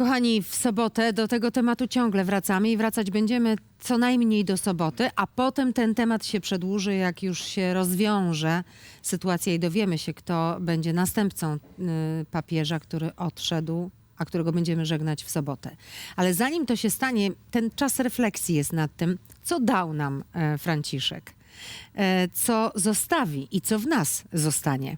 Kochani, w sobotę do tego tematu ciągle wracamy i wracać będziemy co najmniej do soboty, a potem ten temat się przedłuży, jak już się rozwiąże sytuacja i dowiemy się, kto będzie następcą y, papieża, który odszedł, a którego będziemy żegnać w sobotę. Ale zanim to się stanie, ten czas refleksji jest nad tym, co dał nam e, Franciszek, e, co zostawi i co w nas zostanie.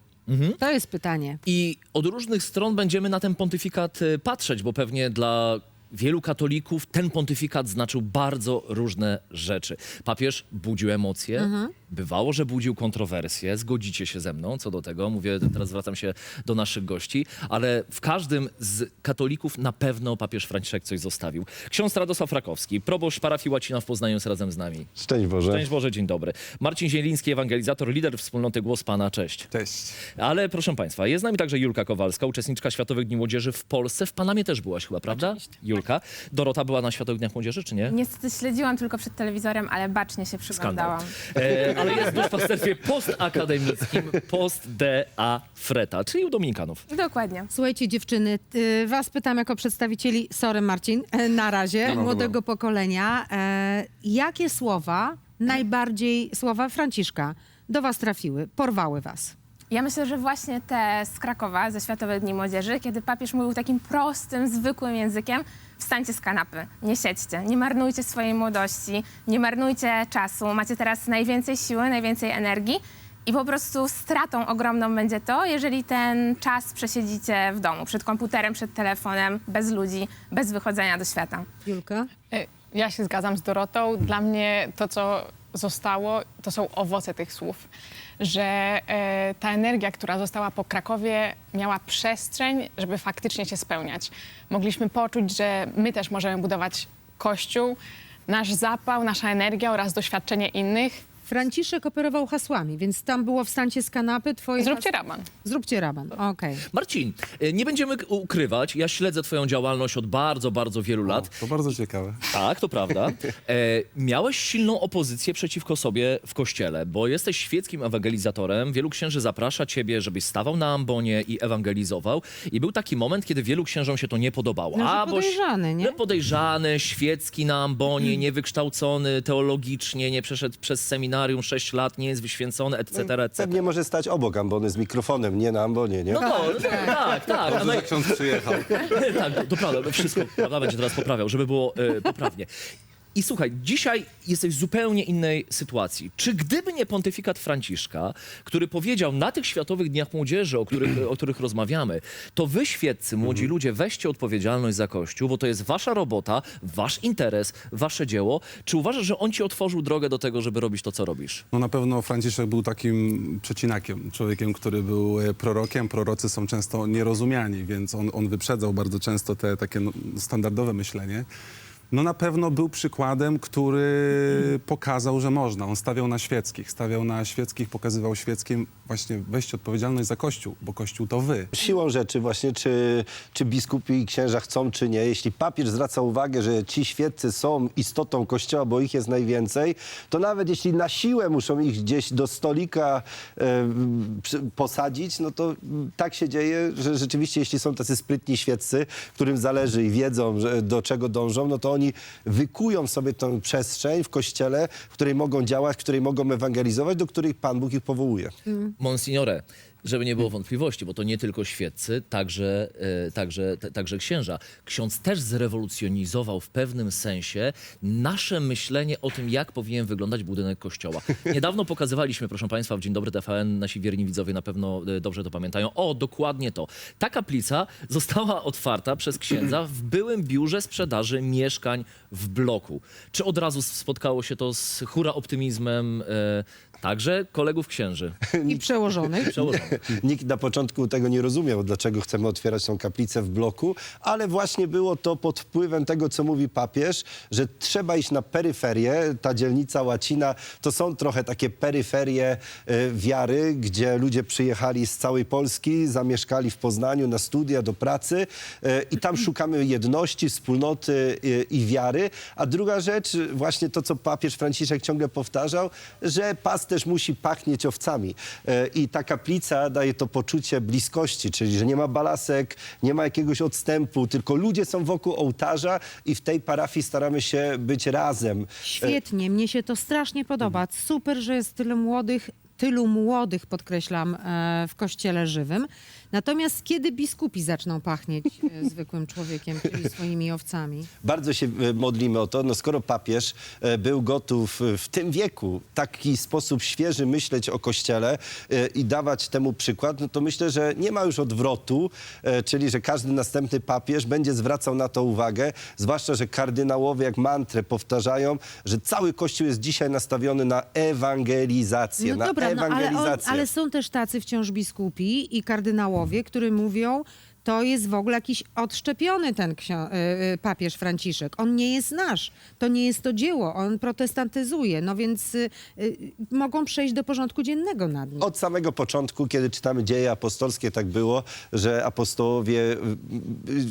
To jest pytanie. I od różnych stron będziemy na ten pontyfikat y, patrzeć, bo pewnie dla wielu katolików ten pontyfikat znaczył bardzo różne rzeczy. Papież budził emocje, bywało, że budził kontrowersje. Zgodzicie się ze mną co do tego. Mówię, teraz zwracam się do naszych gości, ale w każdym z katolików na pewno papież Franciszek coś zostawił. Ksiądz Radosław Rakowski, proboszcz parafii Łacina w Poznaniu jest razem z nami. Szczęść Boże. Szczęść Boże, dzień dobry. Marcin Zieliński, ewangelizator, lider wspólnoty Głos Pana, cześć. Cześć. Ale proszę Państwa, jest z nami także Julka Kowalska, uczestniczka Światowych Dni Młodzieży w Polsce. W Panamie też byłaś chyba, prawda? Julka. Dorota była na Światowych Dniach Młodzieży, czy nie? Niestety śledziłam tylko przed telewizorem, ale bacznie się Skandal. przyglądałam. E, ale jest w duszpasterstwie postakademickim Post de a Freta, czyli u Dominikanów. Dokładnie. Słuchajcie dziewczyny, y, was pytam jako przedstawicieli, sorry Marcin, e, na razie, no, młodego pokolenia. E, jakie słowa, najbardziej słowa Franciszka, do was trafiły, porwały was? Ja myślę, że właśnie te z Krakowa, ze Światowych Dni Młodzieży, kiedy papież mówił takim prostym, zwykłym językiem, wstańcie z kanapy, nie siedźcie, nie marnujcie swojej młodości, nie marnujcie czasu, macie teraz najwięcej siły, najwięcej energii i po prostu stratą ogromną będzie to, jeżeli ten czas przesiedzicie w domu, przed komputerem, przed telefonem, bez ludzi, bez wychodzenia do świata. Julka? E, Ja się zgadzam z Dorotą. Dla mnie to, co zostało, to są owoce tych słów. Że e, ta energia, która została po Krakowie, miała przestrzeń, żeby faktycznie się spełniać. Mogliśmy poczuć, że my też możemy budować kościół, nasz zapał, nasza energia oraz doświadczenie innych. Franciszek operował hasłami, więc tam było wstańcie z kanapy, twoje... Zróbcie has- raban. Zróbcie raban, okej. Marcin, e, nie będziemy k- ukrywać, ja śledzę Twoją działalność od bardzo, bardzo wielu lat. To bardzo ciekawe. Tak, to prawda. E, miałeś silną opozycję przeciwko sobie w kościele, bo jesteś świeckim ewangelizatorem. Wielu księży zaprasza ciebie, żebyś stawał na ambonie i ewangelizował. I był taki moment, kiedy wielu księżom się to nie podobało. No, że boś- podejrzany, nie? No, podejrzany, świecki na ambonie, niewykształcony teologicznie, nie przeszedł przez seminarium 6 lat, nie jest wyświęcony, etc., etc. Pewnie może stać obok ambony z mikrofonem, nie na ambonie, nie? No to, tak, tak. A naj- ksiądz przyjechał. tak, to, to prawda, wszystko prawda, będzie teraz poprawiał, żeby było e, poprawnie. I słuchaj, dzisiaj jesteś w zupełnie innej sytuacji. Czy gdyby nie pontyfikat Franciszka, który powiedział na tych Światowych Dniach Młodzieży, o których, o których rozmawiamy, to wy, świeccy, młodzi ludzie, weźcie odpowiedzialność za Kościół, bo to jest wasza robota, wasz interes, wasze dzieło. Czy uważasz, że on ci otworzył drogę do tego, żeby robić to, co robisz? No na pewno Franciszek był takim przecinakiem, człowiekiem, który był e, prorokiem. Prorocy są często nierozumiani, więc on, on wyprzedzał bardzo często te takie no, standardowe myślenie. No na pewno był przykładem, który pokazał, że można. On stawiał na świeckich, stawiał na świeckich, pokazywał świeckim właśnie weźcie odpowiedzialność za Kościół, bo Kościół to wy. Siłą rzeczy właśnie, czy, czy biskupi i księża chcą, czy nie. Jeśli papież zwraca uwagę, że ci świeccy są istotą Kościoła, bo ich jest najwięcej, to nawet jeśli na siłę muszą ich gdzieś do stolika e, posadzić, no to tak się dzieje, że rzeczywiście jeśli są tacy sprytni świeccy, którym zależy i wiedzą, że, do czego dążą, no to oni wykują sobie tę przestrzeń w Kościele, w której mogą działać, w której mogą ewangelizować, do której Pan Bóg ich powołuje. Monsignore, żeby nie było wątpliwości, bo to nie tylko świeccy, także, e, także, także księża. Ksiądz też zrewolucjonizował w pewnym sensie nasze myślenie o tym, jak powinien wyglądać budynek kościoła. Niedawno pokazywaliśmy, proszę Państwa, w Dzień Dobry TVN, nasi wierni widzowie na pewno e, dobrze to pamiętają. O, dokładnie to. Ta kaplica została otwarta przez księdza w byłym biurze sprzedaży mieszkań w bloku. Czy od razu spotkało się to z hura optymizmem e, także kolegów księży? I przełożonych. Przełożonych. Nikt na początku tego nie rozumiał, dlaczego chcemy otwierać tą kaplicę w bloku, ale właśnie było to pod wpływem tego, co mówi papież, że trzeba iść na peryferię. Ta dzielnica Łacina to są trochę takie peryferie e, wiary, gdzie ludzie przyjechali z całej Polski, zamieszkali w Poznaniu na studia, do pracy e, i tam szukamy jedności, wspólnoty e, i wiary. A druga rzecz, właśnie to, co papież Franciszek ciągle powtarzał, że pasterz też musi pachnieć owcami. E, I ta kaplica daje to poczucie bliskości, czyli że nie ma balasek, nie ma jakiegoś odstępu, tylko ludzie są wokół ołtarza i w tej parafii staramy się być razem. Świetnie, mnie się to strasznie podoba. Super, że jest tylu młodych, tylu młodych, podkreślam, e, w kościele żywym. Natomiast kiedy biskupi zaczną pachnieć e, zwykłym człowiekiem, czyli swoimi owcami? Bardzo się e, modlimy o to. No skoro papież e, był gotów e, w tym wieku w taki sposób świeży myśleć o Kościele e, i dawać temu przykład, no to myślę, że nie ma już odwrotu, e, czyli że każdy następny papież będzie zwracał na to uwagę, zwłaszcza, że kardynałowie jak mantrę powtarzają, że cały Kościół jest dzisiaj nastawiony na ewangelizację, No na dobra, no, ale, on, ewangelizację. ale są też tacy wciąż biskupi i kardynałowie, którzy mówią, to jest w ogóle jakiś odszczepiony ten ksio- y, y, papież Franciszek. On nie jest nasz. To nie jest to dzieło. On protestantyzuje. No więc y, y, mogą przejść do porządku dziennego nad nim. Od samego początku, kiedy czytamy dzieje apostolskie, tak było, że apostołowie y,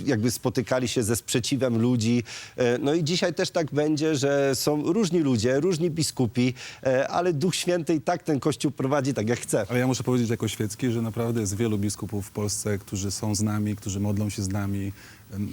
jakby spotykali się ze sprzeciwem ludzi. E, No i dzisiaj też tak będzie, że są różni ludzie, różni biskupi, e, ale Duch Święty i tak ten Kościół prowadzi tak, jak chce. Ale ja muszę powiedzieć jako świecki, że naprawdę jest wielu biskupów w Polsce, którzy są z nami, którzy modlą się z nami,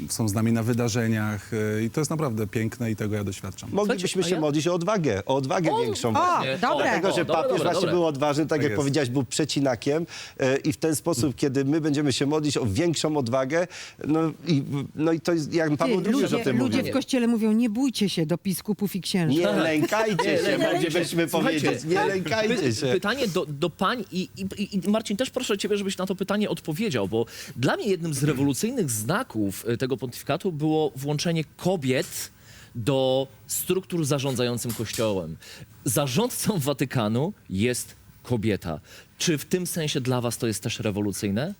są z nami na wydarzeniach e, i to jest naprawdę piękne i tego ja doświadczam. Moglibyśmy a się modlić o odwagę, o odwagę większą. o, właśnie. dobre. Dlatego, że O, dobra, papież dobra, właśnie dobra. był odważny, tak, jak jest. powiedziałeś, był przecinakiem e, i w ten sposób, kiedy my będziemy się modlić o większą odwagę, no i, no i to jest, jak Paweł Ty, II już o ludzie, tym ludzie mówił. w kościele mówią, nie bójcie się do biskupów i księży. Nie lękajcie się, moglibyśmy Słuchajcie, powiedzieć. Nie lękajcie się. Pytanie do, do pań i, i, i Marcin, też proszę ciebie, żebyś na to pytanie odpowiedział, bo dla mnie jednym z rewolucyjnych znaków tego pontyfikatu było włączenie kobiet do struktur zarządzającym kościołem. Zarządcą Watykanu jest kobieta. Czy w tym sensie dla was to jest też rewolucyjne?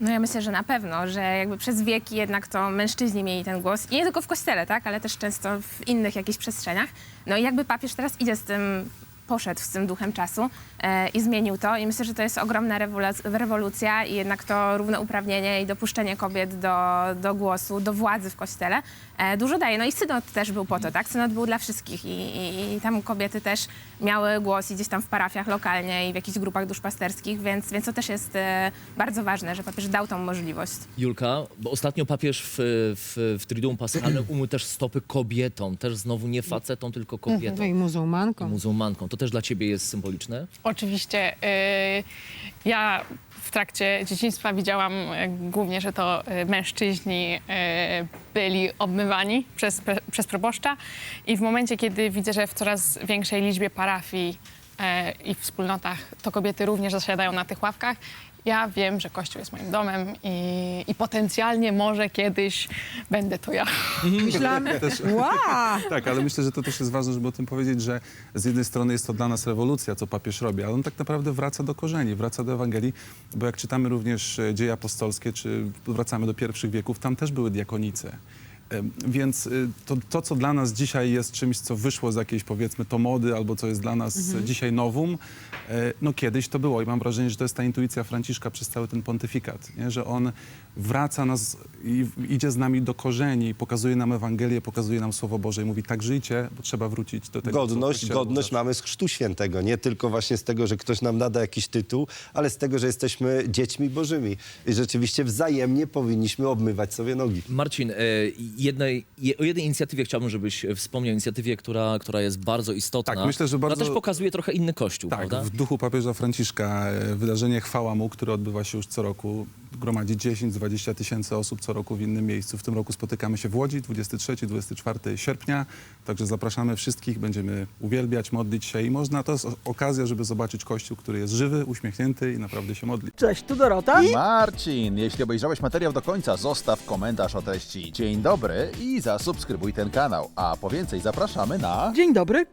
No ja myślę, że na pewno, że jakby przez wieki jednak to mężczyźni mieli ten głos. I nie tylko w kościele, tak, ale też często w innych jakichś przestrzeniach. No i jakby papież teraz idzie z tym, poszedł z tym duchem czasu e, i zmienił to. I myślę, że to jest ogromna rewoluc- rewolucja i jednak to równouprawnienie i dopuszczenie kobiet do, do głosu, do władzy w kościele e, dużo daje. No i synod też był po to, tak? Synod był dla wszystkich i, i, i tam kobiety też miały głos i gdzieś tam w parafiach lokalnie i w jakichś grupach duszpasterskich, więc, więc to też jest e, bardzo ważne, że papież dał tą możliwość. Julka, bo ostatnio papież w, w, w Triduum Paschalnym umył też stopy kobietom, też znowu nie facetom, tylko No kobietom, i muzułmanką. muzułmankom. To też dla ciebie jest symboliczne? Oczywiście y, ja w trakcie dzieciństwa widziałam y, głównie, że to y, mężczyźni byli obmywani przez, przez proboszcza i w momencie, kiedy widzę, że w coraz większej liczbie parafii e, i wspólnotach to kobiety również zasiadają na tych ławkach, ja wiem, że Kościół jest moim domem i, i potencjalnie może kiedyś będę to ja. Myślałam, wow! Tak, ale myślę, że to też jest ważne, żeby o tym powiedzieć, że z jednej strony jest to dla nas rewolucja, co papież robi, ale on tak naprawdę wraca do korzeni, wraca do Ewangelii, bo jak czytamy również e, dzieje apostolskie, czy wracamy do pierwszych wieków, tam też były diakonice. Więc y, to, to, co dla nas dzisiaj jest czymś, co wyszło z jakiejś powiedzmy to mody, albo co jest dla nas e, dzisiaj nowum, e, no kiedyś to było i mam wrażenie, że to jest ta intuicja Franciszka przez cały ten pontyfikat, nie? że on wraca nas i idzie z nami do korzeni, pokazuje nam Ewangelię, pokazuje nam Słowo Boże i mówi tak żyjcie, bo trzeba wrócić do tego, Godność, godność mamy z Chrztu Świętego. Nie tylko właśnie z tego, że ktoś nam nada jakiś tytuł, ale z tego, że jesteśmy dziećmi bożymi. I rzeczywiście wzajemnie powinniśmy obmywać sobie nogi. Marcin, e, jednej, je, o jednej inicjatywie chciałbym, żebyś e, wspomniał. Inicjatywie, która, która jest bardzo istotna. Tak, myślę, że bardzo- też pokazuje trochę inny kościół, Tak, prawda? w duchu papieża Franciszka e, wydarzenie Chwała Mu, które odbywa się już co roku, gromadzi 10-20 tysięcy osób co roku w innym miejscu. W tym roku spotykamy się w Łodzi 23-24 sierpnia, także zapraszamy wszystkich, będziemy uwielbiać, modlić się i można, to jest okazja, żeby zobaczyć Kościół, który jest żywy, uśmiechnięty i naprawdę się modli. Cześć, tu Dorota. Marcin, jeśli obejrzałeś materiał do końca, zostaw komentarz o treści. Dzień dobry i zasubskrybuj ten kanał. A po więcej zapraszamy na... Dzień dobry,